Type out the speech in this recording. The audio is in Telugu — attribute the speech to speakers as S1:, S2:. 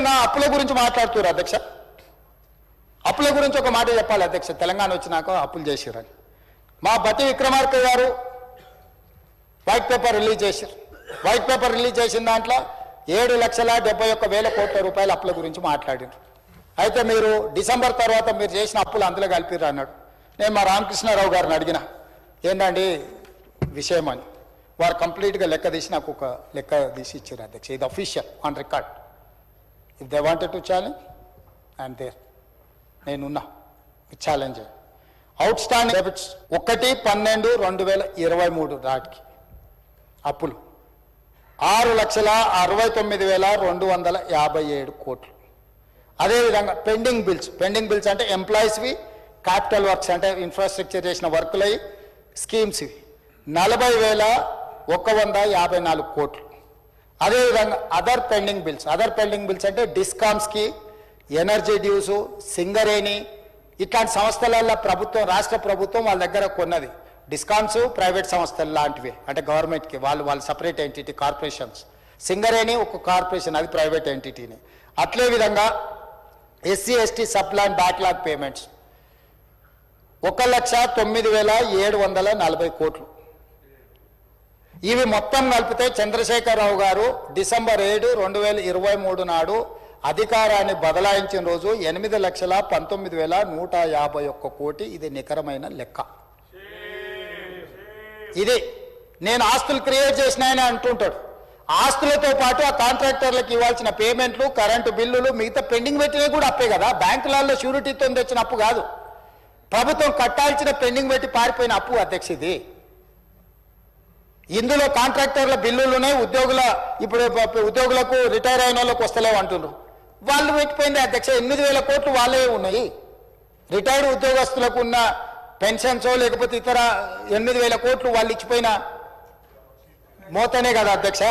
S1: అదేవిధంగా అప్పుల గురించి మాట్లాడుతున్నారు అధ్యక్ష. అప్పుల గురించి ఒక మాట చెప్పాలి అధ్యక్ష. తెలంగాణ వచ్చినాక అప్పులు చేసిరని మా బట్టి విక్రమార్క గారు వైట్ పేపర్ రిలీజ్ చేశారు వైట్ పేపర్ రిలీజ్ చేసిన దాంట్లో ఏడు లక్షల డెబ్బై ఒక్క వేల కోట్ల రూపాయల అప్పుల గురించి మాట్లాడారు అయితే మీరు డిసెంబర్ తర్వాత మీరు చేసిన అప్పులు అందులో కలిపిరు అన్నాడు. నేను మా రామకృష్ణారావు గారిని అడిగిన ఏంటండి విషయం అని. వారు కంప్లీట్గా లెక్క తీసి నాకు ఒక లెక్క తీసి ఇచ్చారు అధ్యక్ష. ఇది official on record. If they wanted to challenge I'm there నేనున్నా. ఛాలెంజ్. అవుట్ స్టాండింగ్ డెబిట్స్ ఒకటి పన్నెండు రెండు వేల ఇరవై మూడు నాటికి. అప్పులు. ఆరు లక్షల అరవై తొమ్మిది వేల రెండు వందల యాభై ఏడు కోట్లు. అదేవిధంగా పెండింగ్ బిల్స్. పెండింగ్ బిల్స్ అంటే ఎంప్లాయీస్వి క్యాపిటల్ వర్క్స్ అంటే ఇన్ఫ్రాస్ట్రక్చర్ చేసిన వర్కులవి స్కీమ్స్వి నలభై వేల ఒక వంద యాభై నాలుగు కోట్లు. అదేవిధంగా other pending bills other pending bills అంటే డిస్కామ్స్కి ఎనర్జీ డ్యూస్ సింగరేణి ఇట్లాంటి సంస్థలల్లో ప్రభుత్వం రాష్ట్ర ప్రభుత్వం వాళ్ళ దగ్గర కొన్నది. డిస్కామ్స్ ప్రైవేట్ సంస్థలు లాంటివి. అంటే గవర్నమెంట్కి వాళ్ళు వాళ్ళు సపరేట్ ఎంటిటీ కార్పొరేషన్స్ సింగరేణి ఒక కార్పొరేషన్ అది ప్రైవేట్ ఎంటిటీని అట్లే విధంగా SC ST sub plan backlog payments ఒక లక్ష తొమ్మిది వేల ఏడు వందల నలభై కోట్లు. ఇవి మొత్తం కలిపితే చంద్రశేఖరరావు గారు డిసెంబర్ ఏడు రెండు వేల ఇరవై మూడు నాడు అధికారాన్ని బదలాయించిన రోజు ఎనిమిది లక్షల పంతొమ్మిది వేల నూట యాభై ఒక్క కోటి. ఇది నికరమైన లెక్క. ఇది నేను ఆస్తులు క్రియేట్ చేసినాయని అంటుంటాడు. ఆస్తులతో పాటు ఆ కాంట్రాక్టర్లకు ఇవ్వాల్సిన పేమెంట్లు కరెంటు బిల్లులు మిగతా పెండింగ్ పెట్టినవి కూడా అప్పే కదా. బ్యాంకులలో షూరిటీతో తెచ్చిన అప్పు కాదు. ప్రభుత్వం కట్టాల్సిన పెండింగ్ పెట్టి పారిపోయిన అప్పు అధ్యక్ష ఇది. ఇందులో కాంట్రాక్టర్ల బిల్లులునే ఉద్యోగుల ఇప్పుడు ఉద్యోగులకు రిటైర్ అయిన వాళ్ళకి వస్తలేవు అంటున్నారు. వాళ్ళు పెట్టిపోయింది అధ్యక్ష ఎనిమిది వేల కోట్లు వాళ్ళే ఉన్నాయి. రిటైర్డ్ ఉద్యోగస్తులకు ఉన్న పెన్షన్సో లేకపోతే ఇతర ఎనిమిది వేల కోట్లు వాళ్ళు ఇచ్చిపోయిన మోతనే కదా అధ్యక్ష.